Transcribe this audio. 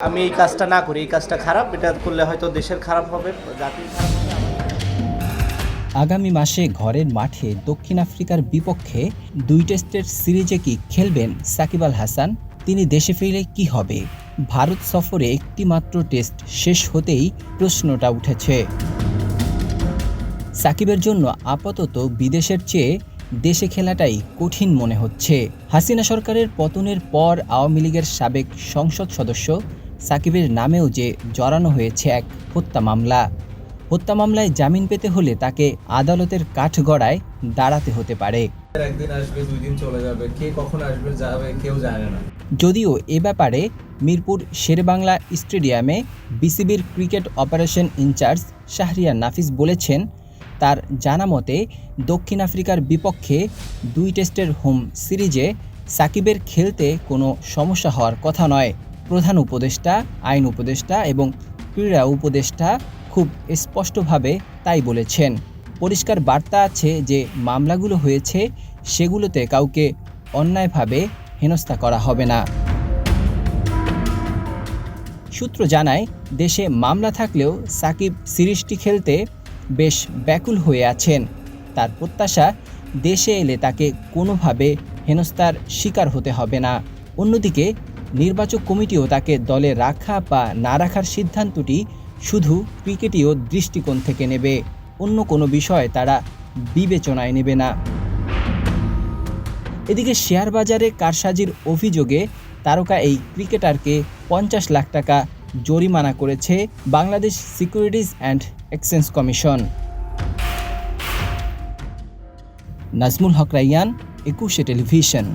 আমি এই কাজটা না করি, এই কাজটা খারাপ, এটা করলে হয়তো দেশের খারাপ হবে, জাতির খারাপ হবে। আগামী মাসে ঘরের মাঠে দক্ষিণ আফ্রিকার বিপক্ষে দুই টেস্টের সিরিজে কি খেলবেন সাকিব আল হাসান? তিনি দেশে ফিরলে কি হবে? ভারত সফরে একটি মাত্র টেস্ট শেষ হতেই প্রশ্নটা উঠেছে। সাকিবের জন্য আপাতত বিদেশের চেয়ে দেশে খেলাটাই কঠিন মনে হচ্ছে। হাসিনা সরকারের পতনের পর আওয়ামী লীগের সাবেক সংসদ সদস্য সাকিবের নামেও যে জড়ানো হয়েছে এক হত্যা মামলা। হত্যা মামলায় জামিন পেতে হলে তাকে আদালতের কাঠগড়ায় দাঁড়াতে হতে পারে। একদিন আসবে দুই দিন চলে যাবে কে কখন আসবে যাবে কেউ জানে না। যদিও এ ব্যাপারে মিরপুর শেরবাংলা স্টেডিয়ামে বিসিবির cricket operation in charge Shahriar Nafees বলেছেন তার জানা মতে দক্ষিণ আফ্রিকার বিপক্ষে দুই টেস্টের হোম সিরিজে সাকিবের খেলতে কোনো সমস্যা হওয়ার কথা নয়। প্রধান উপদেষ্টা, আইন উপদেষ্টা এবং ক্রীড়া উপদেষ্টা খুব স্পষ্টভাবে তাই বলেছেন। পরিষ্কার বার্তা আছে যে মামলাগুলো হয়েছে, সেগুলোতে কাউকে অন্যায়ভাবে হেনস্থা করা হবে না। সূত্র জানায়, দেশে মামলা থাকলেও সাকিব সিরিজটি খেলতে বেশ ব্যাকুল হয়ে আছেন। তার প্রত্যাশা, দেশে এলে তাকে কোনোভাবে হেনস্থার শিকার হতে হবে না। অন্যদিকে নির্বাচক কমিটিও তাকে দলে রাখা বা না রাখার সিদ্ধান্তটি শুধু ক্রিকেটীয় দৃষ্টিকোণ থেকে নেবে। অন্য কোনো বিষয় তারা বিবেচনায় নেবে না। এদিকে শেয়ার বাজারে কারসাজির অভিযোগে তারকা এই ক্রিকেটারকে পঞ্চাশ লাখ টাকা জরিমানা করেছে Bangladesh securities and exchange commission. Nazmul Haque Raiyan, Ekushey television.